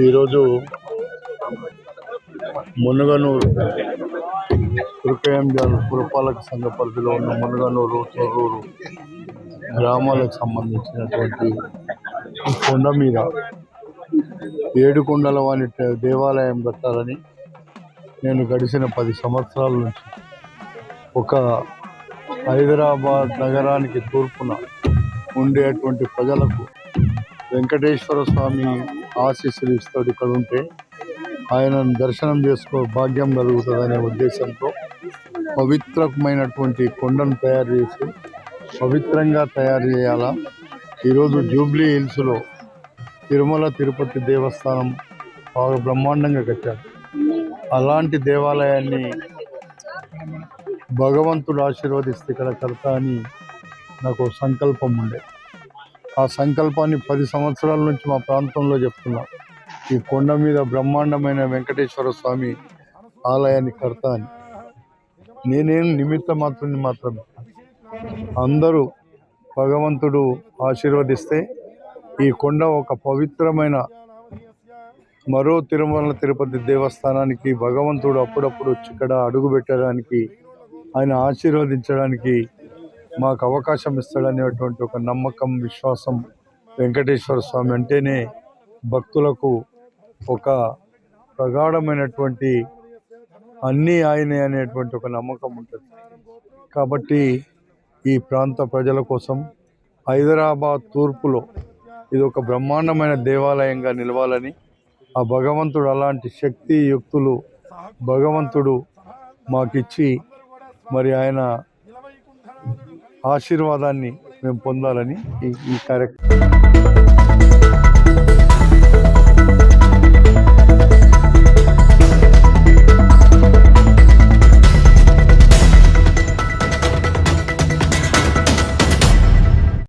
ఈరోజు మునుగనూరు తుర్కయంజాల్ పురపాలక సంఘ పరిధిలో ఉన్న మునుగనూరు తొర్రూరు గ్రామాలకు సంబంధించినటువంటి కొండ మీద ఏడు కొండల వాని దేవాలయం పెట్టాలని నేను గడిచిన పది సంవత్సరాల నుంచి ఒక హైదరాబాద్ నగరానికి తూర్పున ఉండేటువంటి ప్రజలకు వెంకటేశ్వర స్వామి ఆశీస్సులు ఇస్తాడు ఇక్కడ ఉంటే. ఆయనను దర్శనం చేసుకో భాగ్యం కలుగుతుందనే ఉద్దేశంతో పవిత్రమైనటువంటి కొండను తయారు చేసి పవిత్రంగా తయారు చేయాలా? ఈరోజు జూబ్లీ హిల్స్లో తిరుమల తిరుపతి దేవస్థానం బాగా బ్రహ్మాండంగా కట్టారు. అలాంటి దేవాలయాన్ని భగవంతుడు ఆశీర్వదిస్తే ఇక్కడ కడతా అని నాకు సంకల్పం ఉండే. ఆ సంకల్పాన్ని పది సంవత్సరాల నుంచి మా ప్రాంతంలో చెప్తున్నా. ఈ కొండ మీద బ్రహ్మాండమైన వెంకటేశ్వర స్వామి ఆలయాన్ని కడతా అని. నేనేం నిమిత్త మాత్రం మాత్రమే. అందరూ భగవంతుడు ఆశీర్వదిస్తే ఈ కొండ ఒక పవిత్రమైన మరో తిరుమల తిరుపతి దేవస్థానానికి భగవంతుడు అప్పుడప్పుడు వచ్చి ఇక్కడ అడుగు పెట్టడానికి ఆయన ఆశీర్వదించడానికి మాకు అవకాశం ఇస్తాడనేటువంటి ఒక నమ్మకం విశ్వాసం వెంకటేశ్వర స్వామి అంటేనే భక్తులకు ఒక ప్రగాఢమైనటువంటి అన్నీ ఆయనే అనేటువంటి ఒక నమ్మకం ఉంటుంది. కాబట్టి ఈ ప్రాంత ప్రజల కోసం హైదరాబాద్ తూర్పులో ఇది ఒక బ్రహ్మాండమైన దేవాలయంగా నిలవాలని ఆ భగవంతుడు అలాంటి శక్తి యుక్తులు భగవంతుడు మాకిచ్చి మరి ఆయన ఆశీర్వాదాన్ని మేము పొందాలని ఈ కార్యక్రమం.